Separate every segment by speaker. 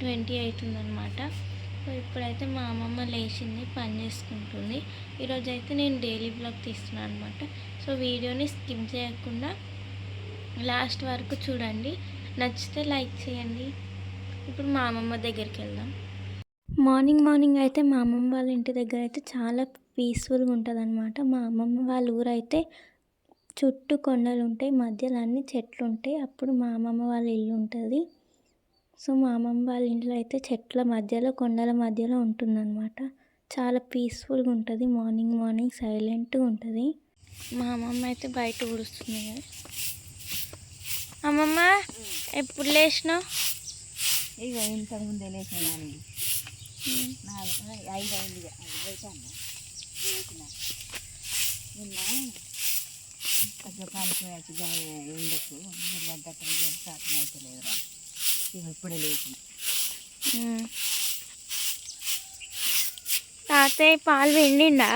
Speaker 1: Twenty అవుతుందన్నమాట. So ఇప్పుడైతే మా అమ్మమ్మ లేచింది పని చేసుకుంటుంది. ఈరోజు అయితే నేను డైలీ బ్లాగ్ తీస్తున్నాను అనమాట సో వీడియోని స్కిప్ చేయకుండా లాస్ట్ వరకు చూడండి. నచ్చితే లైక్ చేయండి. ఇప్పుడు మా అమ్మమ్మ దగ్గరికి వెళ్దాం. మార్నింగ్ మార్నింగ్ అయితే మా అమ్మమ్మ వాళ్ళ ఇంటి దగ్గర అయితే చాలా పీస్ఫుల్గా ఉంటుంది అనమాట మా అమ్మమ్మ వాళ్ళ ఊరు అయితే చుట్టూ కొండలు ఉంటాయి మధ్యలో అన్ని చెట్లు ఉంటాయి అప్పుడు మా అమ్మమ్మ వాళ్ళ ఇల్లు ఉంటుంది. సో మా అమ్మమ్మ వాళ్ళ ఇంట్లో అయితే చెట్ల మధ్యలో కొండల మధ్యలో ఉంటుందన్నమాట. చాలా పీస్ఫుల్గా ఉంటుంది. మార్నింగ్ మార్నింగ్ సైలెంట్గా ఉంటుంది. మా అమ్మమ్మ అయితే బయట ఊడుస్తుంది కదా. అమ్మమ్మ ఎప్పుడు లేచినావు?
Speaker 2: ఇక ఇంతకు ముందే లేచినాను నాలుగు ఐదు అయింది లేచాను లేచిన. నిన్న కొంచెం ఎండకు మీరు అయ్యే సాధన అయితే లేదురా. ఇప్పుడే లేచిన.
Speaker 1: ఉమ్. తాతయ్య పాలు పిండిండా?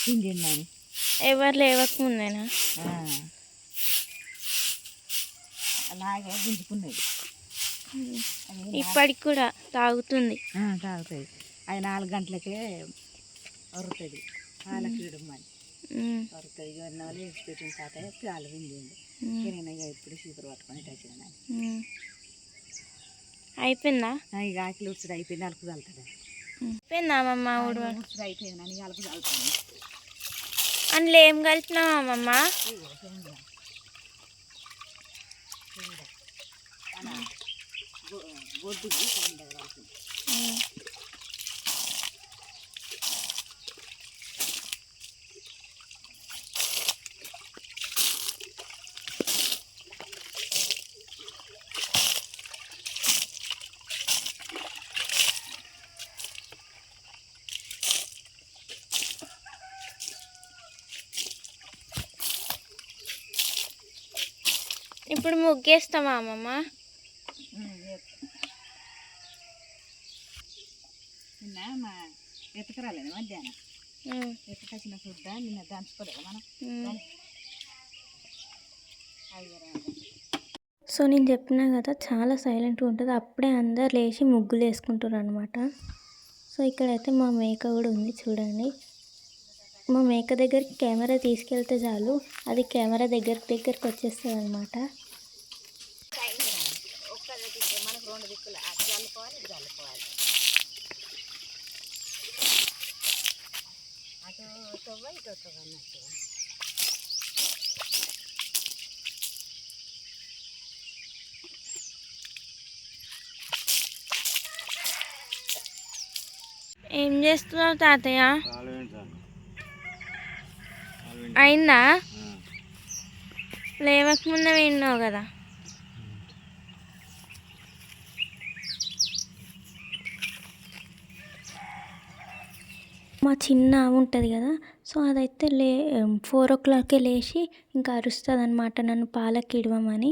Speaker 2: తిండిన్నాను
Speaker 1: ఎవరు లేవకముందేనా?
Speaker 2: అలాగే గుంజుకున్నది
Speaker 1: ఇప్పటికి కూడా తాగుతుంది.
Speaker 2: తాగుతుంది అది నాలుగు గంటలకే వరుతుంది పాలకి ఇడమని
Speaker 1: ఉమ్.
Speaker 2: వరుతుంది ఇక నాలుగు వేసి పెట్టిన తాతయ్య పాలు విండింది ఇప్పుడు చీపురు పట్టుకొని వచ్చిన.
Speaker 1: అయిపోయిందా?
Speaker 2: ఇక ఆకిలి ఉడుచుడు అయిపోయింది అలుపు చల్లుతుంది
Speaker 1: అయిపోయిందా అమ్మమ్మ ఊడు
Speaker 2: ఉడుచుడు అయిపోయింది అని అలుపు చల్లుతుంది
Speaker 1: అందులో ఏం కలిపినావు అమ్మమ్మ?
Speaker 2: ఇగో
Speaker 1: ఇప్పుడు ముగ్గేస్తామా అమ్మమ్మ?
Speaker 2: మధ్యాహ్నం? చూద్దా నిన్న దంచుకోలేదు మనం?
Speaker 1: సో నేను చెప్పినా కదా చాలా సైలెంట్గా ఉంటుంది. అప్పుడే అందరు లేచి ముగ్గులు వేసుకుంటారు అనమాట సో ఇక్కడైతే మా మేక కూడా ఉంది చూడండి. మా మేక దగ్గరికి కెమెరా తీసుకెళ్తే చాలు. అది కెమెరా దగ్గర దగ్గరికి వచ్చేస్తుంది అనమాట
Speaker 2: ఒక్క దిక్కు మనకు రెండు దిక్కులు అటు చల్లుకోవాలి ఇటు చల్లుకోవాలి అటు తవ్వ ఇటు తవ్వ అన్నట్టు
Speaker 1: ఏం చేస్తున్నావు తాతయ్య అయిందా లేవకముందే విన్నావు కదా. మా చిన్న ఉంటుంది కదా సో అదైతే లే ఫోర్ ఓ క్లాక్కే లేచి ఇంకా అరుస్తుంది అనమాట నన్ను పాలకి ఇడవమని.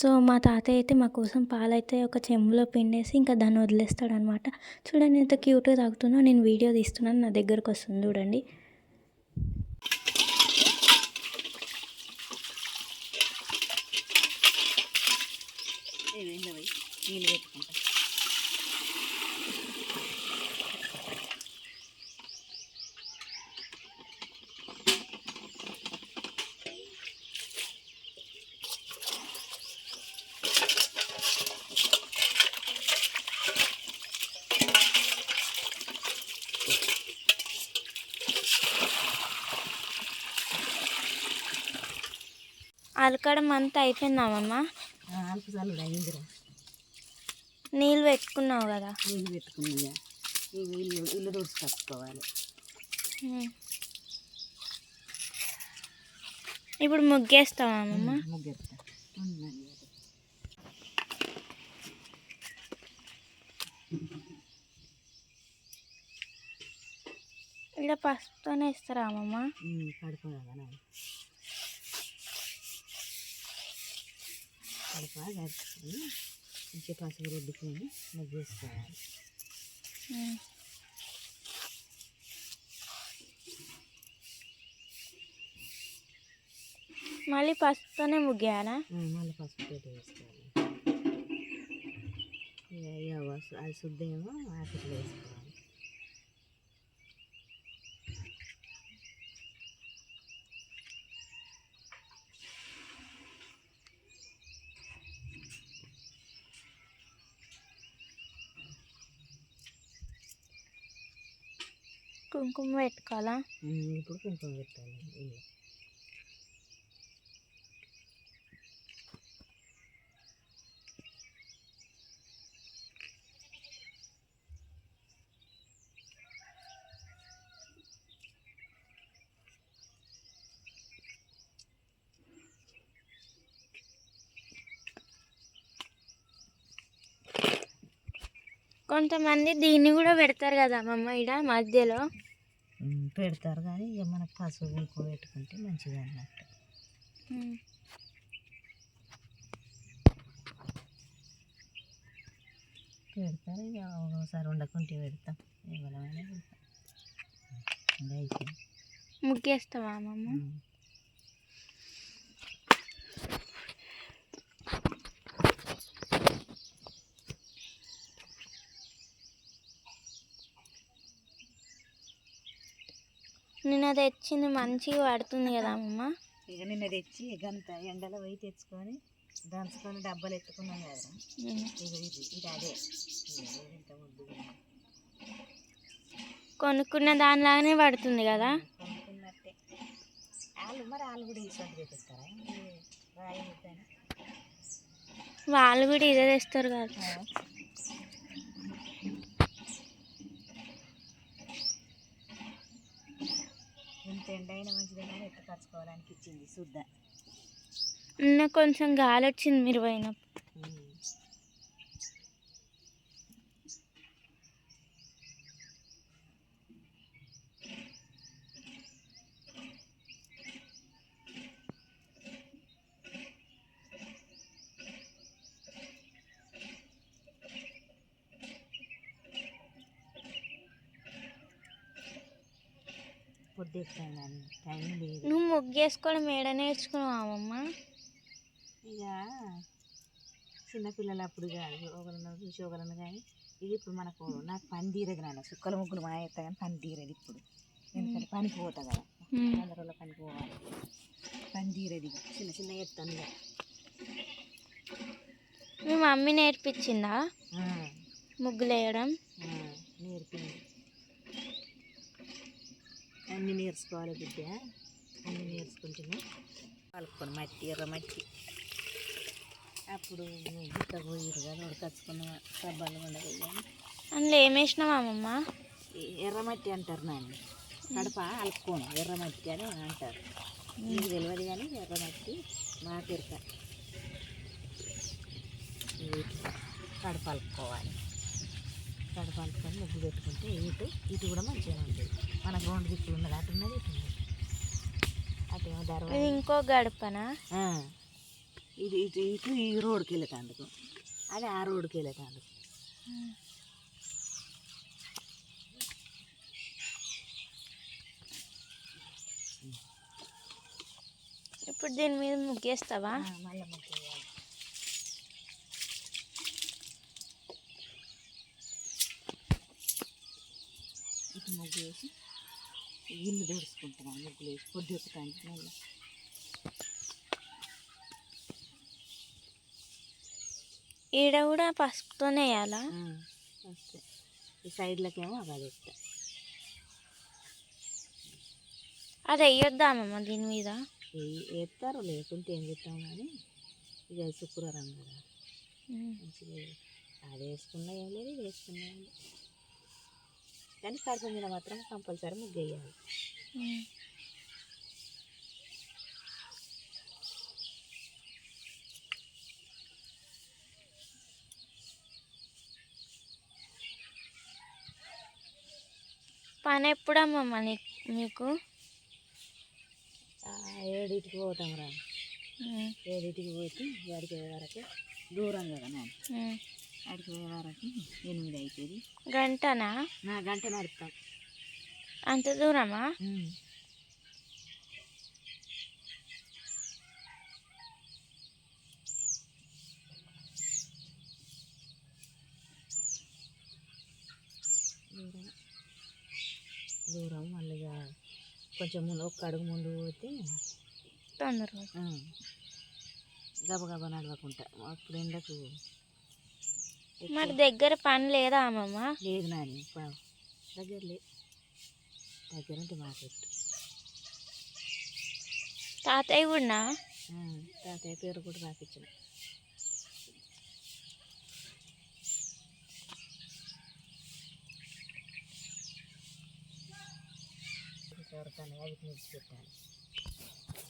Speaker 1: సో మా తాతయ్య అయితే మా కోసం పాలైతే ఒక చెంబులో పిండేసి ఇంకా దాన్ని వదిలేస్తాడనమాట చూడండి ఎంత క్యూట్గా తాగుతున్నా నేను వీడియో తీస్తున్నాను నా దగ్గరకు వస్తుంది చూడండి.
Speaker 2: నీళ్ళు పెట్టుకుంటా.
Speaker 1: అలకడం అంతా అయిపోయిందామమ్మ
Speaker 2: అయిందిరా.
Speaker 1: నీళ్ళు పెట్టుకున్నావు కదా.
Speaker 2: నీళ్ళు పెట్టుకున్నా ఇల్లు ఇల్లు తుడిచి కట్టుకోవాలి.
Speaker 1: ఇప్పుడు ముగ్గేస్తావా అమ్మమ్మ?
Speaker 2: ముగ్గెత్తా ఉండండి
Speaker 1: ఇలా పసుపుతోనే ఇస్తారా అమ్మమ్మ?
Speaker 2: కడుప కొంచెం పసుపు రుద్దుకొని
Speaker 1: ముగ్గేసుకోవాలి మళ్ళీ పసుపుతోనే ముగ్గా
Speaker 2: మళ్ళీ పసుపుతో వేసుకోవాలి. అది శుద్ధేమో ఆకలి వేసుకోవాలి.
Speaker 1: కుంకుమ పెట్టుకోవాలా?
Speaker 2: ఇప్పుడు కుంకుమ పెట్టాలి.
Speaker 1: కొంతమంది దీన్ని కూడా పెడతారు కదా అమ్మమ్మ ఇడ మధ్యలో.
Speaker 2: పెడతారు కానీ ఇక మనకు పసుపు కుంకుమ పెట్టుకుంటే మంచిది అన్నట్టు. పెడతారు ఇక ఒకసారి ఉండకుంటే పెడతాం. ఎవరైనా
Speaker 1: ముగ్గేస్తావా అమ్మమ్మ? నిన్న తెచ్చింది మంచిగా పడుతుంది కదా అమ్మమ్మ
Speaker 2: ఇక నిన్న తెచ్చి గంత ఎండలో పోయి తెచ్చుకొని దంచుకొని డబ్బాలు ఎత్తుకున్నాం కదా. ఇది ఇది అదే. ఇంత.
Speaker 1: కొనుక్కున్న దానిలాగానే పడుతుంది కదా.
Speaker 2: కొనుక్కున్నట్టే. వాళ్ళు మరి వాళ్ళు కూడా ఈ సొంత
Speaker 1: వాళ్ళు కూడా ఇదే తెస్తారు కదా
Speaker 2: ఇంత ఎండ అయినా మంచిదైనా ఎత్తుకొచ్చుకోవడానికి ఇచ్చింది శుద్ధ
Speaker 1: నిన్న కొంచెం గాలి వచ్చింది మీరు పోయినప్పుడు.
Speaker 2: టైం లేదు.
Speaker 1: నువ్వు ముగ్గేసుకోవడం ఏడ నేర్చుకున్నావు అమ్మమ్మ
Speaker 2: ఇక చిన్నపిల్లలు అప్పుడు కాదు ఒకరిని చూసి ఒకరిని కానీ ఇది ఇప్పుడు మనకు నాకు పని తీరదు నాన్న. సుక్కల ముగ్గులు మా ఎత్తా కానీ పని తీరదు ఇప్పుడు. ఎందుకంటే పనికి పోతా కదా. వంద రోజుల పనికి పోవాలి. పని తీరదు చిన్న చిన్న ఎత్తాను
Speaker 1: మీ మమ్మీ నేర్పించిందా? ముగ్గులు వేయడం
Speaker 2: నేర్పింది. అన్నీ నేర్చుకోవాలి బిడ్డ. అన్నీ నేర్చుకుంటున్నా. కలుపుకొని మట్టి ఎర్ర మట్టి. అప్పుడు గుట్ట పోయిరు కదా ఉడకచ్చుకున్న సబ్బాలు ఉండదు
Speaker 1: అందులో ఏం వేసినావు అమ్మమ్మ
Speaker 2: ఎర్రమట్టి అంటారు నాన్న కడప అలుపుకోను ఎర్రమట్టి అని అంటారు. నీకు తెలియదు కానీ ఎర్రమట్టి మా పెరక. కడప అలుపుకోవాలి కడప అలుపుకొని ముగ్గు పెట్టుకుంటే ఇటు ఇటు కూడా మంచిగా ఉంటుంది. మన గ్రౌండ్ దిక్కులు ఉన్నది అటు ఉన్నది ఇటు ఉన్నది. అటేమో
Speaker 1: ఇది
Speaker 2: దర్వాజా
Speaker 1: ఇంకో గడపనా?
Speaker 2: ఇది ఇటు ఇటు ఈ రోడ్కి వెళ్ళేటందుకు అది ఆ రోడ్కి వెళ్ళేటందుకు
Speaker 1: ఇప్పుడు దీని మీద ముగ్గేస్తావా?
Speaker 2: మళ్ళీ. ఇటు ముగ్గు వేసి ఇల్లు తుడుచుకుంటున్నాను ముగ్గులు వేసి పొద్దు మళ్ళీ
Speaker 1: ఈడ కూడా పసుపుతోనే వేయాలా?
Speaker 2: వస్తే ఈ సైడ్లకేమో అది ఎత్తా
Speaker 1: అది వేయొద్దా అమ్మమ్మ దీని మీద?
Speaker 2: వేస్తారు లేకుంటే ఏం చెప్తాం కానీ ఇక శుక్రవారం కదా. మంచిగా అది వేసుకున్నా ఏం లేదు ఇది వేసుకున్నా లేదు. కానీ మీద మాత్రం కంపల్సరీ ముగ్గు వేయాలి.
Speaker 1: పని ఎప్పుడమ్మమ్మ నీకు మీకు
Speaker 2: ఏడింటికి పోతాం రా. ఏడింటికి వాడికి పోయే వరకు దూరం కదా వరకు ఎనిమిది అవుతుంది
Speaker 1: గంటనా?
Speaker 2: గంట నడుపుతాం.
Speaker 1: అంత దూరమా?
Speaker 2: దూరం మళ్ళీ కొంచెం ముందు ఒక్క అడుగు ముందు పోతే
Speaker 1: తొందరగా.
Speaker 2: గబగబా నడవకుంటా. అప్పుడు ఎండకు
Speaker 1: మరి దగ్గర పని లేదా అమ్మమ్మ?
Speaker 2: లేదు నాని దగ్గర లే దగ్గర ఉంటే మార్కెట్
Speaker 1: తాతయ్య కూడా
Speaker 2: తాతయ్య పేరు కూడా రాపించిన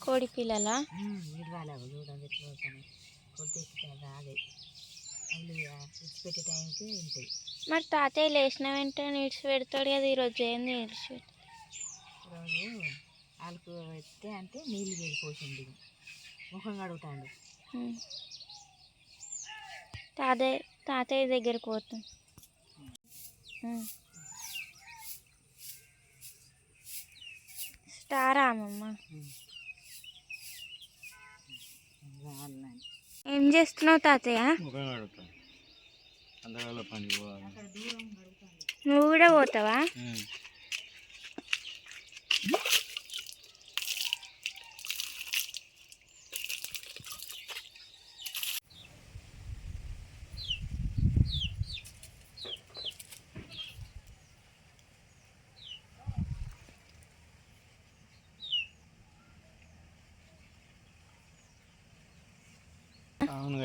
Speaker 1: కోడి పిల్లల
Speaker 2: చూడండి ఎట్లా అవుతాను టైంకి ఉంటాయి.
Speaker 1: మరి తాతయ్య లేచిన వెంటనే నీడ్చి పెడతాడు కదా ఈరోజు ఏంది
Speaker 2: వాళ్ళకు ఎత్తే అంటే నీళ్ళు ముఖం కడుగుతాడు.
Speaker 1: తాతయ్య తాతయ్య దగ్గరికి పోతాం. స్టారా అమ్మమ్మ. ఏం చేస్తున్నావు తాతయ్య? నువ్వు కూడా పోతావా?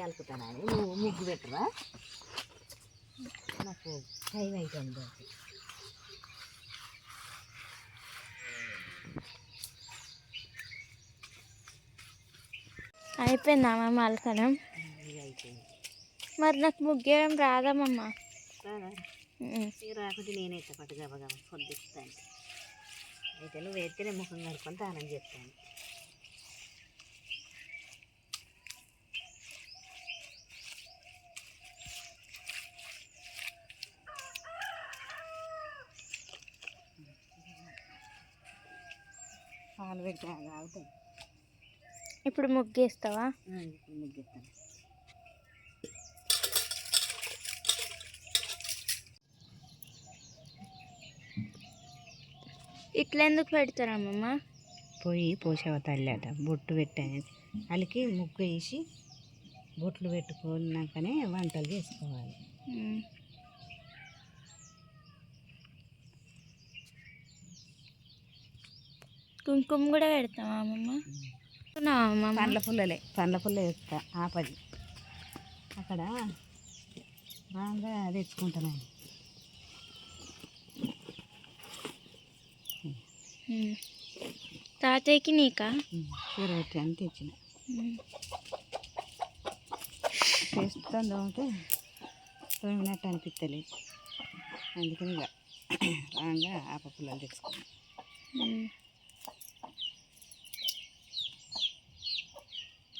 Speaker 2: అలుపుతాను అని నువ్వు ముగ్గు పెట్టరా? నాకు టైం అవుతుంది.
Speaker 1: అయిపోయిందా అమ్మ అలకడం మరి నాకు ముగ్గేయడం రాదమ్మమ్మ
Speaker 2: రాకుంటే నేనే పట్టు గబగబ పొద్దుస్తాను అయితే నువ్వు ఎత్తినే ముఖం కడుక్కొని తానం చేస్తాను
Speaker 1: ఇప్పుడు ముగ్గేస్తావా?
Speaker 2: ముగ్గిస్తాను.
Speaker 1: ఇట్లా ఎందుకు పెడతారమ్మమ్మ?
Speaker 2: పోయి పోసావ తల్లి అట బొట్టు పెట్టాను వాళ్ళకి ముగ్గు వేసి బొట్లు పెట్టుకున్నాకనే వంటలు చేసుకోవాలి.
Speaker 1: కుంకుమ కూడా పెడతావా అమ్మమ్మ?
Speaker 2: పండ్ల పుల్లలే పండ్ల పుల్ల వేస్తా ఆపది. అక్కడ బాగా తెచ్చుకుంటాను.
Speaker 1: తాతయ్యకి నీకా?
Speaker 2: పెట్టి అని తెచ్చిన. టేస్ట్తో తోమితే తోమినట్టు అనిపిస్తలేదు అందుకని ఇక రాగా ఆప పుల్లలు తెచ్చుకున్నాను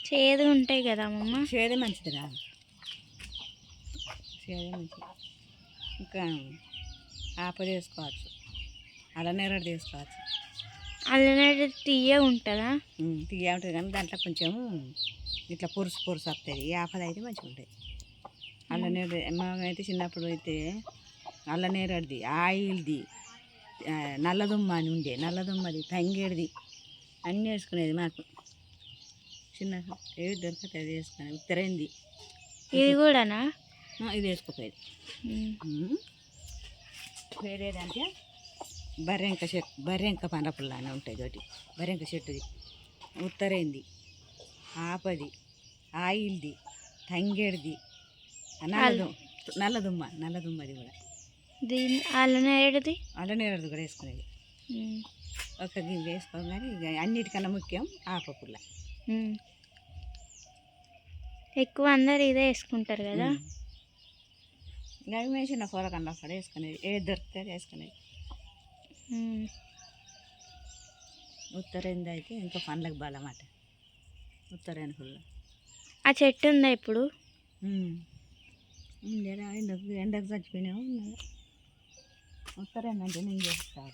Speaker 1: చేదు ఉంటాయి కదా అమ్మమ్మ.
Speaker 2: చేదే మంచిది రా చేదే మంచిది. ఇంకా ఆప చేసుకోవచ్చు అల్లనేరడు చేసుకోవచ్చు
Speaker 1: అల్లనే తీయ ఉంటుందా?
Speaker 2: తీయ ఉంటుంది కానీ దాంట్లో కొంచెం ఇట్లా పొరుసు పొరుసు వస్తుంది ఈ ఆపద అయితే మంచిగా ఉంటుంది అల్లనేరు మేమైతే చిన్నప్పుడు అయితే అల్లనేరడిది ఆయిల్ది నల్లదుమ్మ అని ఉండే. నల్లదుమ్మది తంగేడిది అన్నీ వేసుకునేది మాకు. చిన్న ఏది దొరికితే అది వేసుకునేది ఉత్తరైంది.
Speaker 1: ఇది కూడానా?
Speaker 2: ఇది వేసుకోపోయేది. వేరేదంటే బర్రెంక చెట్టు బర్రెంక పండ్ల అని ఉంటాయి తోటి. బర్రెంక చెట్టుది. ఉత్తరైంది. ఆపది. ఆయిల్ది. తంగేడిది. నల్లదు నల్లదుమ్మ నల్లదుమ్మది కూడా.
Speaker 1: దీని అల్లనేడిది
Speaker 2: అల్లనేరది కూడా వేసుకునేది. ఒక గిన్నె వేసుకోగానే ఇక అన్నిటికన్నా ముఖ్యం ఆప పుల్ల
Speaker 1: ఉమ్. ఎక్కువ అందరు ఇదే వేసుకుంటారు కదా.
Speaker 2: మేము చిన్న కూరకన్నా అక్కడ వేసుకునేది. ఏది దొరికితే వేసుకునేది. ఉత్తరైంది అయితే ఇంకా పండ్లకు బలమాట. ఉత్తరైన ఫుల్.
Speaker 1: ఆ చెట్టు ఉందా ఇప్పుడు?
Speaker 2: ఎండకు ఎండకు చచ్చిపోయినా ఉత్తరైందంటే నేను చేస్తాను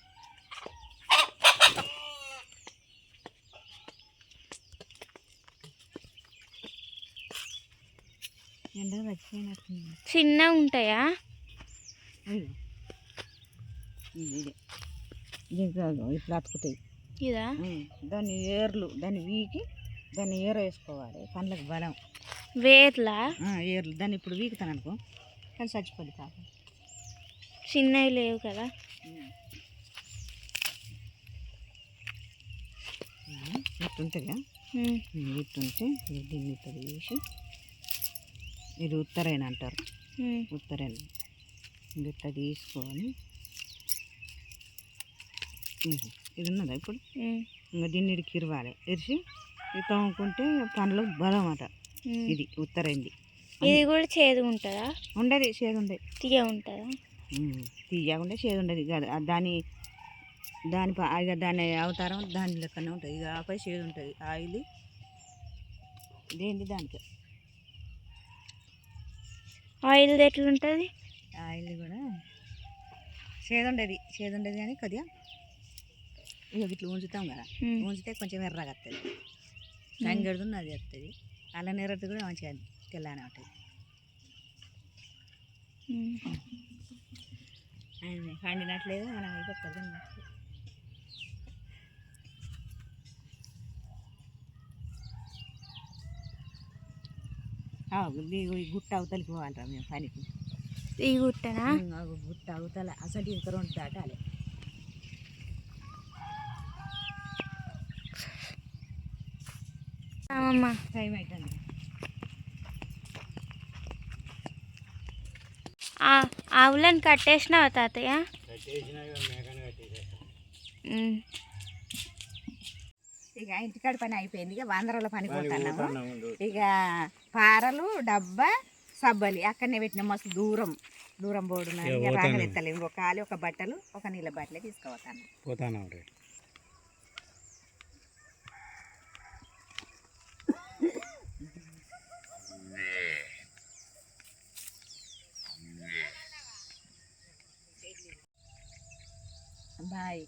Speaker 1: చిన్నగా ఉంటాయా?
Speaker 2: ఇట్లా అతుకుతాయి
Speaker 1: ఇదా.
Speaker 2: దాన్ని ఏర్లు దాన్ని వీకి దాన్ని ఏర వేసుకోవాలి పండ్లకు బలం.
Speaker 1: వేర్లా?
Speaker 2: ఏర్లు. దాన్ని ఇప్పుడు వీకుతాను అనుకో కానీ చచ్చిపోద్ది కాదు
Speaker 1: చిన్నవి లేవు కదా.
Speaker 2: ఇట్టుంటుందిగా
Speaker 1: ఉమ్,
Speaker 2: ఇట్టుంటే దీన్ని ఇట్లా తీసి ఇది ఉత్తరైన అంటారు? ఉత్తరైన? ఇట్లా తీసుకొని ఇది ఉన్నదా ఇప్పుడు? ఇంకా దీన్ని ఇడికి ఇరవాలి. ఇరిచి ఇది తోముకుంటే పండ్లు బలం అట. ఇది ఉత్తరైంది.
Speaker 1: ఇది కూడా చేదు ఉంటుందా?
Speaker 2: ఉండదు చేదు ఉండదు
Speaker 1: తీయ ఉంటుందా?
Speaker 2: తీయకుండా చేదు ఉండదు. దాని దాని ఇక దాని అవతారం దాని లెక్కనే ఉంటుంది. ఇక ఆపై చేదు ఉంటుంది. ఆయిల్ దేంది దానికి?
Speaker 1: ఆయిల్ ఎట్లుంటుంది?
Speaker 2: ఆయిల్ కూడా. చేదు ఉండదు చేదు ఉండదు కానీ కొద్దిగా ఇక ఇట్లా ఉంచుతాం కదా. ఉంచితే కొంచెం ఎర్రగా వస్తుంది కంగడుతుంది అది వస్తుంది అలా నెరటి కూడా మంచిగా తెల్లనే ఉంటుంది పండినట్లేదు మనం అయితే గుట్ట అవతలికి పోవాలరా మేము పనికి.
Speaker 1: ఈ గుట్టనా?
Speaker 2: గుట్ట అవతల అసలు ఇంకా రెండు దాటాలి. టైం అవుతుంది
Speaker 1: ఆవులను కట్టేసినావా తాతయ్య?
Speaker 2: ఇక ఇంటికాడ పని అయిపోయింది. ఇక వాందరాల పని పోతున్నాము. ఇక పారలు డబ్బా సబ్బలి అక్కడనే పెట్టిన. మస్తు దూరం దూరం పోడు ఇక రాగలు ఎత్తలేము ఇంకో కాలి ఒక బట్టలు ఒక నీళ్ళ బట్టలే తీసుకుపోతాను.
Speaker 3: పోతాను
Speaker 2: బాయ్.